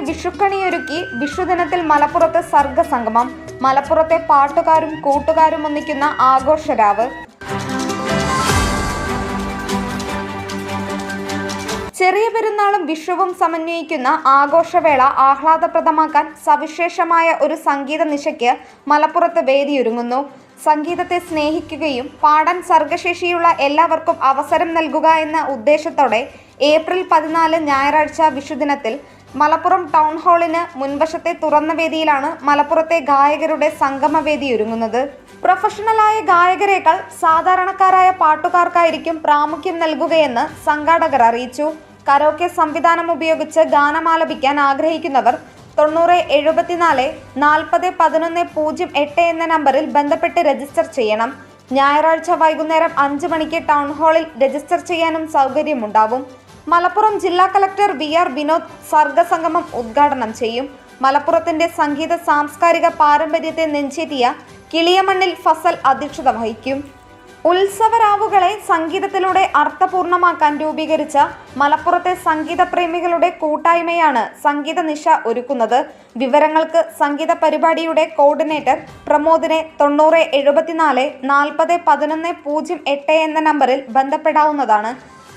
വിഷുക്കണിയൊരുക്കി വിഷുദിനത്തിൽ മലപ്പുറത്ത് സർഗസംഗമം മലപ്പുറത്തെ പാട്ടുകാരും കൂട്ടുകാരും ഒന്നിക്കുന്ന ആഘോഷരാവ്. ചെറിയ പെരുന്നാളും വിഷുവും സമന്വയിക്കുന്ന ആഘോഷവേള ആഹ്ലാദപ്രദമാക്കാൻ സവിശേഷമായ ഒരു സംഗീത നിശയ്ക്ക് മലപ്പുറത്ത് വേദിയൊരുങ്ങുന്നു. സംഗീതത്തെ സ്നേഹിക്കുകയും പാടാൻ സർഗശേഷിയുള്ള എല്ലാവർക്കും അവസരം നൽകുക എന്ന ഉദ്ദേശത്തോടെ ഏപ്രിൽ പതിനാല് ഞായറാഴ്ച വിഷുദിനത്തിൽ മലപ്പുറം ടൗൺ ഹാളിന് മുൻവശത്തെ തുറന്ന വേദിയിലാണ് മലപ്പുറത്തെ ഗായകരുടെ സംഗമവേദി ഒരുങ്ങുന്നത്. പ്രൊഫഷണലായ ഗായകരേക്കാൾ സാധാരണക്കാരായ പാട്ടുകാർക്കായിരിക്കും പ്രാമുഖ്യം നൽകുകയെന്ന് സംഘാടകർ അറിയിച്ചു. കരോക്കെ സംവിധാനം ഉപയോഗിച്ച് ഗാനമാലപിക്കാൻ ആഗ്രഹിക്കുന്നവർ തൊണ്ണൂറ് എഴുപത്തിനാല് നാൽപ്പത് പതിനൊന്ന് പൂജ്യം എട്ട് എന്ന നമ്പറിൽ ബന്ധപ്പെട്ട് രജിസ്റ്റർ ചെയ്യണം. ഞായറാഴ്ച വൈകുന്നേരം അഞ്ച് മണിക്ക് ടൗൺ ഹാളിൽ രജിസ്റ്റർ ചെയ്യാനും സൗകര്യമുണ്ടാവും. മലപ്പുറം ജില്ലാ കളക്ടർ വി ആർ വിനോദ് സർഗസംഗമം ഉദ്ഘാടനം ചെയ്യും. മലപ്പുറത്തിന്റെ സംഗീത സാംസ്കാരിക പാരമ്പര്യത്തെ നെഞ്ചേറ്റിയ കിളിയമണ്ണിൽ ഫസൽ അധ്യക്ഷത വഹിക്കും. ഉത്സവരാവുകളെ സംഗീതത്തിലൂടെ അർത്ഥപൂർണമാക്കാൻ രൂപീകരിച്ച മലപ്പുറത്തെ സംഗീത പ്രേമികളുടെ കൂട്ടായ്മയാണ് സംഗീത നിശ ഒരുക്കുന്നത്. വിവരങ്ങൾക്ക് സംഗീത പരിപാടിയുടെ കോർഡിനേറ്റർ പ്രമോദിനെ തൊണ്ണൂറ് എഴുപത്തിനാല് നാൽപ്പത് പതിനൊന്ന് പൂജ്യം എട്ട് എന്ന നമ്പറിൽ ബന്ധപ്പെടാവുന്നതാണ്.